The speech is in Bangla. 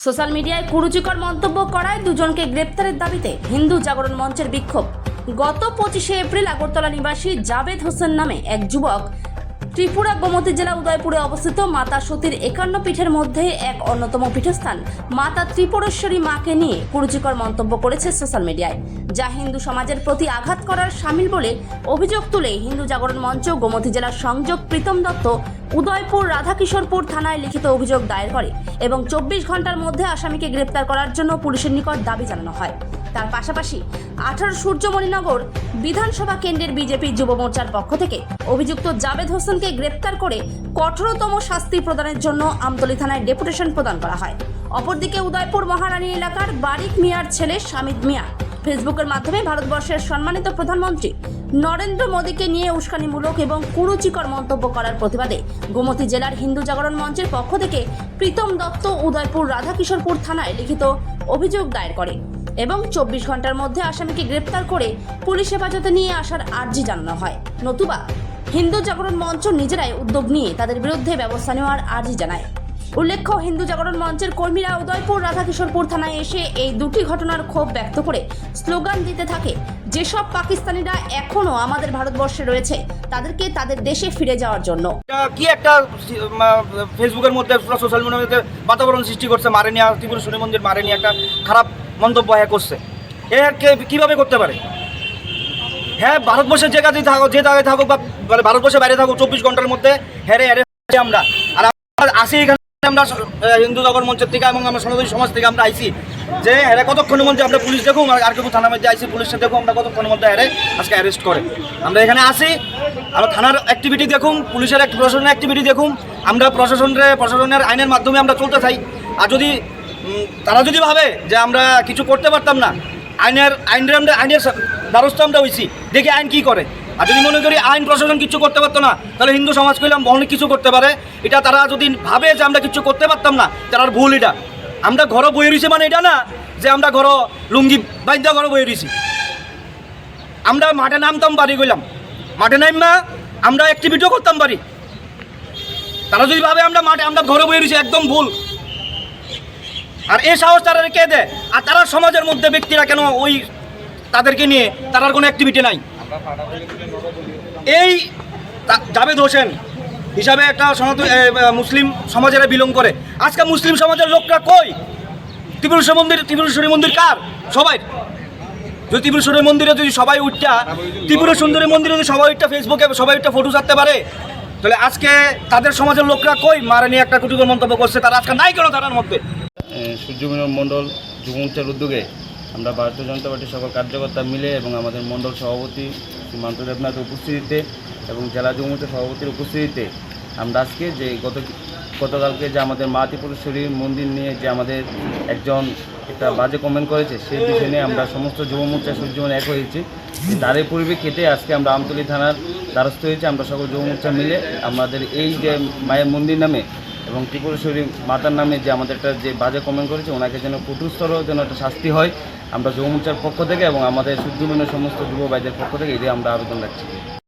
সোশ্যাল মিডিয়ায় কুরুচিকর মন্তব্য করায় দুজনকে গ্রেপ্তারের দাবিতে হিন্দু জাগরণ মঞ্চের বিক্ষোভ। গত পঁচিশে এপ্রিল আগরতলা নিবাসী জাভেদ হোসেন নামে এক যুবক ত্রিপুরা গোমতী জেলা উদয়পুরে অবস্থিত মাতা সতীর একান্ন পীঠের মধ্যে এক অন্যতম পীঠস্থান। মাতা ত্রিপুরেশ্বরী মাকে নিয়ে কুরুচিকর মন্তব্য করেছে সোশ্যাল মিডিয়ায়। যা হিন্দু সমাজের প্রতি আঘাত করার সামিল বলে অভিযোগ তুলে হিন্দু জাগরণ মঞ্চ গোমতী জেলার সংযোগ প্রীতম দত্ত উদয়পুর রাধাকিশোরপুর থানায় লিখিত অভিযোগ দায়ের করে এবং চব্বিশ ঘণ্টার মধ্যে আসামিকে গ্রেপ্তার করার জন্য পুলিশের নিকট দাবি জানানো হয়। তার পাশাপাশি আঠারো সূর্যমণিনগর বিধানসভা কেন্দ্রের বিজেপি যুব মোর্চার পক্ষ থেকে অভিযুক্ত জাবেদ হোসেনকে গ্রেপ্তার করে কঠোরতম শাস্তি প্রদানের জন্য আমতলী থানায় ডেপুটেশন প্রদান করা হয়। অপরদিকে উদয়পুর মহারানী এলাকার বারিক মিয়ার ছেলে শামিদ মিয়া ফেসবুকের মাধ্যমে ভারতবর্ষের সম্মানিত প্রধানমন্ত্রী নরেন্দ্র মোদীকে নিয়ে উস্কানিমূলক এবং কুরুচিকর মন্তব্য করার প্রতিবাদে গোমতী জেলার হিন্দু জাগরণ মঞ্চের পক্ষ থেকে প্রীতম দত্ত উদয়পুর রাধাকিশোরপুর থানায় লিখিত অভিযোগ দায়ের করে। এবং চব্বিশ ঘণ্টার মধ্যে আসামিকে গ্রেপ্তার করে পুলিশ হেফাজতে নিয়ে আসার আর্জি জানানো হয়। নতুবা হিন্দু জাগরণ মঞ্চ নিজেরাই উদ্যোগ নিয়ে তাদের বিরুদ্ধে ব্যবস্থা নেওয়ার আর্জি জানায়। উল্লেখ্য, হিন্দু জাগরণ মঞ্চের কর্মীরা উদয়পুর, রাধাকিশোরপুর থানায় এসে এই দুটি ঘটনার ক্ষোভ ব্যক্ত করে স্লোগান দিতে থাকে, যেসব পাকিস্তানিরা এখনও আমাদের ভারতবর্ষে রয়েছে, তাদেরকে তাদের দেশে ফিরে যাওয়ার জন্য। কি একটা ফেসবুকের মধ্যে সোশ্যাল মধ্যে বাতাবরণ সৃষ্টি করছে মারে নিয়ে ত্রিপুরা সূর্য মন্দির মারে নিয়ে একটা খারাপ মন্তব্য হ্যাঁ করছে। এর কে কীভাবে করতে পারে? হ্যাঁ ভারতবর্ষের যে কাজে থাকুক, যে জায়গায় থাকুক বা মানে ভারতবর্ষের বাইরে থাকুক, চব্বিশ ঘণ্টার মধ্যে হ্যারে হ্যারে আমরা। আর আসি এখানে, আমরা হিন্দু জগৎ মঞ্চের থেকে এবং আমরা সনাতনী সমাজ থেকে আমরা আইসি যে হ্যাঁ কতক্ষণের মধ্যে আমরা পুলিশ দেখুন আর কেউ থানার মধ্যে আইসি পুলিশের দেখুন আমরা কতক্ষণের মধ্যে হ্যারে আজকে অ্যারেস্ট করে। আমরা এখানে আসি আমরা থানার অ্যাক্টিভিটি দেখুন পুলিশের প্রশাসনের অ্যাক্টিভিটি দেখুন আমরা প্রশাসনের প্রশাসনের আইনের মাধ্যমে আমরা চলতে চাই। আর যদি তারা যদি ভাবে যে আমরা কিছু করতে পারতাম না, আইনের আইনের আমরা আইনের দ্বারস্থ আমরা হয়েছি দেখি আইন কি করে। আর যদি মনে করি আইন প্রশাসন কিছু করতে পারতো না, তাহলে হিন্দু সমাজ কইলাম অনেক কিছু করতে পারে। এটা তারা যদি ভাবে যে আমরা কিছু করতে পারতাম না, তার ভুল এটা। আমরা ঘর বই রয়েছি মানে এটা না, যে আমরা ঘর লুঙ্গি বাইদ্য ঘর বই রয়েছি আমরা মাঠে নামতাম বাড়ি গেলাম মাঠে নামা আমরা অ্যাক্টিভিটিও করতাম পারি তারা যদি ভাবে আমরা মাঠে আমরা ঘরে বই রয়েছি একদম ভুল। আর এই সাহস তারা কে দেয়? আর তারা সমাজের মধ্যে ব্যক্তিরা কেন ওই তাদেরকে নিয়ে তার কোনো অ্যাক্টিভিটি নাই? এই জাভেদ হোসেন হিসাবে একটা সনাতন মুসলিম সমাজের বিলং করে। আজকে মুসলিম সমাজের লোকরা কই? ত্রিপুরেশ্বর মন্দির, ত্রিপুরেশ্বরী মন্দির কার? সবাই। যদি ত্রিপুরেশ্বরী মন্দিরে যদি সবাই উঠটা ত্রিপুরা সুন্দরী মন্দিরে যদি সবাই উঠটা ফেসবুকে সবাই উঠটা ফটো ছাড়তে পারে। তাহলে আজকে তাদের সমাজের লোকরা কই? মারা নিয়ে একটা কুটুকর মন্তব্য করছে। তারা আজকে নাই কেন তারার মধ্যে? সূর্যমিলন মণ্ডল যুবমোর্চার উদ্যোগে আমরা ভারতীয় জনতা পার্টির সকল কার্যকর্তা মিলে এবং আমাদের মণ্ডল সভাপতি শ্রীমান্ত দেবনাথের উপস্থিতিতে এবং জেলা যুব যুবমোর্চার সভাপতির উপস্থিতিতে আমরা আজকে যে গত, গতকালকে যে আমাদের মা ত্রিপুরেশ্বরী মন্দির নিয়ে যে আমাদের একজন একটা বাজে কমেন্ট করেছে, সেই বিষয় নিয়ে আমরা সমস্ত যুব মোর্চা সূর্যমন এক হয়েছি। তারই পরিপ্রেক্ষিতে আজকে আমরা আমতলী থানার দ্বারস্থ হয়েছি। আমরা সকল যুব মোর্চা মিলে আমাদের এই যে মায়ের মন্দির নামে এবং ত্রিপুরেশ্বরী মাতার নামে যে আমাদের একটা যে বাজে কমেন্ট করেছে, ওনাকে যেন কুটুস্তর যেন একটা শাস্তি হয়। আমরা যুব পক্ষ থেকে এবং আমাদের সূর্যমনের সমস্ত যুব ভাইদের পক্ষ থেকে এটাই আমরা আবেদন রাখছি।